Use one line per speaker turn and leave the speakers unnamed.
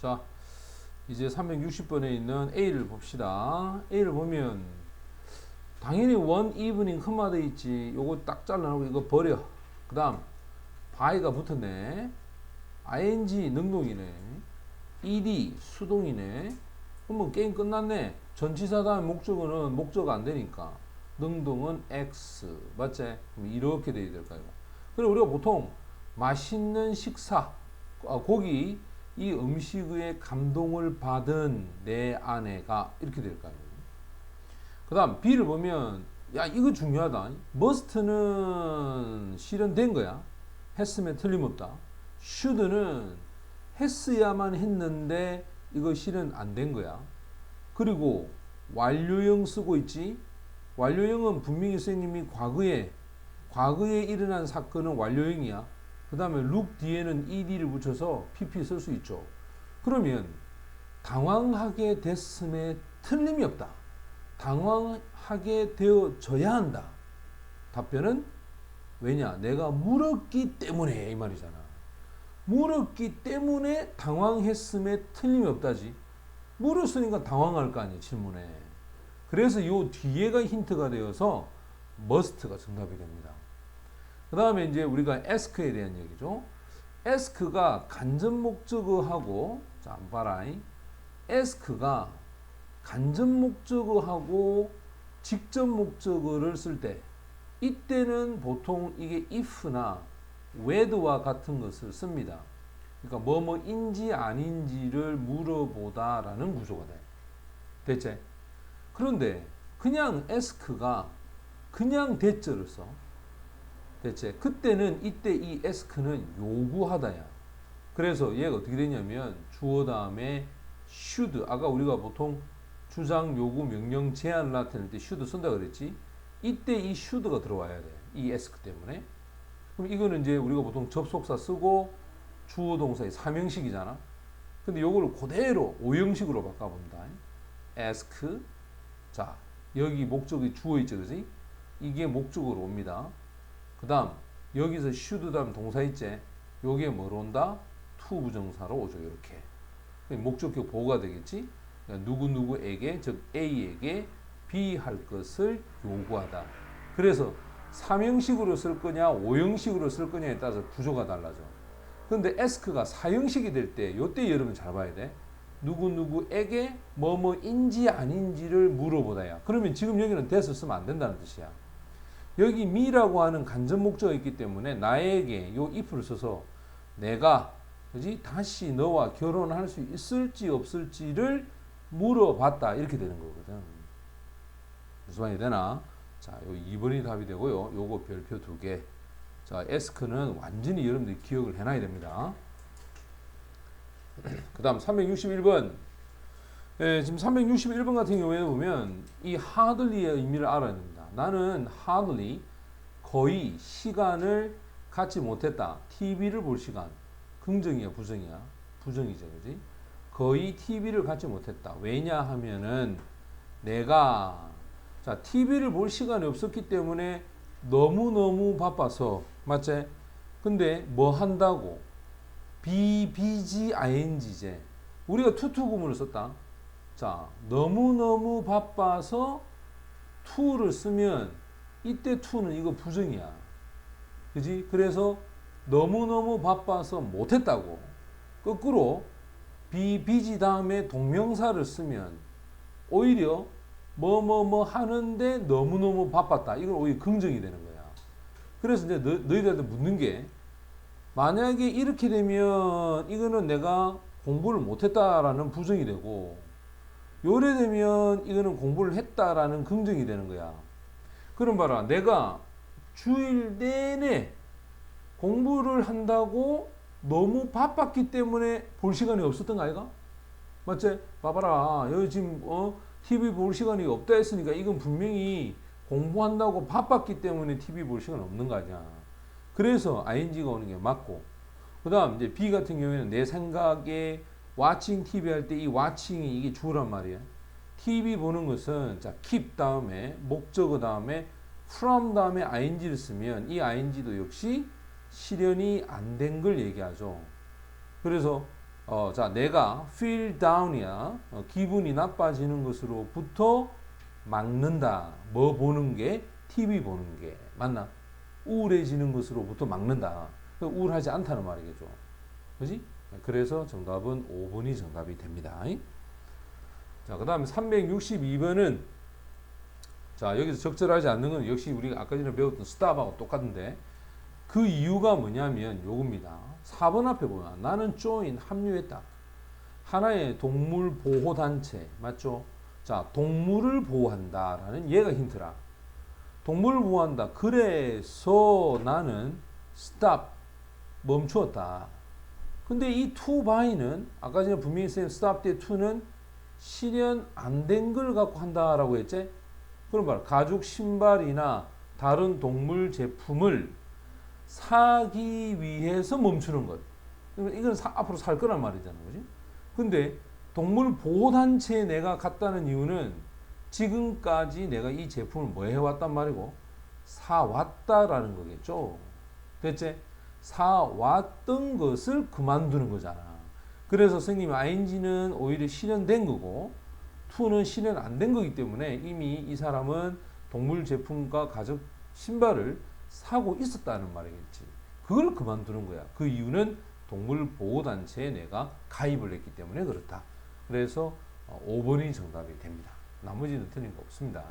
자, 이제 360번에 있는 A를 봅시다. A를 보면 당연히 원 이브닝 흠화돼 있지. 요거 딱 잘라놓고 이거 버려. 그 다음 by가 붙었네. ing 능동이네. ed 수동이네. 그러면 게임 끝났네. 전치사 다음 목적어는 목적어 안 되니까. 능동은 x 맞지? 그럼 이렇게 돼야 될까요? 그리고 우리가 보통 맛있는 식사, 아, 고기 이 음식에 감동을 받은 내 아내가 이렇게 될까요? 그 다음 B를 보면 야 이거 중요하다. must는 실현된 거야. 했으면 틀림없다. should는 했어야만 했는데 이거 실현 안 된 거야. 그리고 완료형 쓰고 있지. 완료형은 분명히 선생님이 과거에 과거에 일어난 사건은 완료형이야 그 다음에 look 뒤에는 ed를 붙여서 pp 쓸 수 있죠. 그러면 당황하게 됐음에 틀림이 없다. 당황하게 되어져야 한다. 답변은 왜냐? 내가 물었기 때문에 이 말이잖아. 물었기 때문에 당황했음에 틀림이 없다지. 물었으니까 당황할 거 아니야 질문에. 그래서 요 뒤에가 힌트가 되어서 must가 정답이 됩니다. 그 다음에 이제 우리가 ask에 대한 얘기죠. ask가 간접 목적어하고 자 봐라. ask가 간접 목적어하고 직접 목적어를 쓸 때 이때는 보통 이게 if나 where와 같은 것을 씁니다. 그러니까 뭐뭐인지 아닌지를 물어보다라는 구조가 돼. 됐지? 그런데 그냥 ask가 그냥 대절을 써. 대체 그때는 이때 이 ask는 요구하다야. 그래서 얘가 어떻게 되냐면 주어 다음에 should 아까 우리가 보통 주장 요구 명령 제안을 나타낼 때 should 쓴다 그랬지. 이때 이 should가 들어와야 돼. 이 ask 때문에. 그럼 이거는 이제 우리가 보통 접속사 쓰고 주어 동사의 삼형식이잖아. 근데 요거를 그대로 오형식으로 바꿔 본다. ask 자 여기 목적이 주어 있죠, 그지? 이게 목적으로 옵니다. 그 다음 여기서 should 다음 동사 있지? 요게 뭐로 온다? to 부정사로 오죠 이렇게. 목적격 보호가 되겠지? 그러니까 누구누구에게 즉 A에게 B 할 것을 요구하다. 그래서 3형식으로 쓸 거냐 5형식으로 쓸 거냐에 따라서 구조가 달라져. 근데 ask가 4형식이 될 때 요때 여러분 잘 봐야 돼. 누구누구에게 뭐뭐인지 아닌지를 물어보다야. 그러면 지금 여기는 대서 쓰면 안 된다는 뜻이야 여기 미라고 하는 간접 목적이 있기 때문에 나에게 요 if를 써서 내가 그지 다시 너와 결혼할 수 있을지 없을지를 물어봤다 이렇게 되는 거거든. 무슨 말이 되나? 자, 요 2번이 답이 되고요. 요거 별표 두 개. 자, 에스크는 완전히 여러분들이 기억을 해놔야 됩니다. 그 다음 361번. 예, 지금 361번 같은 경우에 보면 이 hardly의 의미를 알아야 됩니다. 나는 hardly 거의 시간을 갖지 못했다. TV를 볼 시간. 긍정이야, 부정이야? 부정이죠, 그지? 거의 TV를 갖지 못했다. 왜냐 하면은 내가 자, TV를 볼 시간이 없었기 때문에 너무너무 바빠서 맞지? 근데 뭐 한다고? be, busy, ing제. 우리가 투투구문을 썼다. 자, 너무너무 바빠서 to를 쓰면 이때 to는 이거 부정이야. 그지? 그래서 너무너무 바빠서 못했다고. 거꾸로 be busy 다음에 동명사를 쓰면 오히려 뭐 뭐 뭐 하는데 너무너무 바빴다. 이건 오히려 긍정이 되는 거야. 그래서 이제 너, 너희들한테 묻는 게 만약에 이렇게 되면 이거는 내가 공부를 못했다라는 부정이 되고 요래 되면 이거는 공부를 했다라는 긍정이 되는 거야. 그럼 봐라. 내가 주일 내내 공부를 한다고 너무 바빴기 때문에 볼 시간이 없었던 거 아이가? 맞지? 봐봐라. 여기 지금 어 TV 볼 시간이 없다 했으니까 이건 분명히 공부한다고 바빴기 때문에 TV 볼 시간 없는 거 아니야. 그래서 ing가 오는 게 맞고. 그 다음 이제 B 같은 경우에는 내 생각에 watching TV 할 때 이 watching이 이게 주란 말이야. TV 보는 것은 자 keep 다음에 목적어 다음에 from 다음에 ing를 쓰면 이 ing도 역시 실현이 안 된 걸 얘기하죠. 그래서 어, 자, 내가 feel down이야. 어, 기분이 나빠지는 것으로부터 막는다. 뭐 보는 게? TV 보는 게. 맞나? 우울해지는 것으로부터 막는다. 그 우울하지 않다는 말이겠죠. 그지? 그래서 정답은 5번이 정답이 됩니다. 자, 그 다음에 362번은 자, 여기서 적절하지 않는 건 역시 우리가 아까 전에 배웠던 스탑하고 똑같은데 그 이유가 뭐냐면 요겁니다. 4번 앞에 보면 나는 join 합류했다. 하나의 동물 보호 단체 맞죠? 자, 동물을 보호한다라는 얘가 힌트라. 동물을 보호한다. 그래서 나는 stop 멈추었다. 근데 이 to by는 아까 전에 분명히 쌤 stop 때 to는 실현 안 된 걸 갖고 한다라고 했지? 그럼 말 가죽 신발이나 다른 동물 제품을 사기 위해서 멈추는 것. 그러니까 이건 사- 앞으로 살 거란 말이잖아, 그지? 근데 동물 보호 단체에 내가 갔다는 이유는 지금까지 내가 이 제품을 뭐 해왔단 말이고 사왔다라는 거겠죠. 됐지? 사왔던 것을 그만두는 거잖아. 그래서 선생님 ing는 오히려 실현된 거고 to는 실현 안 된 거기 때문에 이미 이 사람은 동물 제품과 가죽 신발을 사고 있었다는 말이겠지. 그걸 그만두는 거야. 그 이유는 동물 보호 단체에 내가 가입을 했기 때문에 그렇다. 그래서 어, 5번이 정답이 됩니다. 나머지는 틀린 거 없습니다.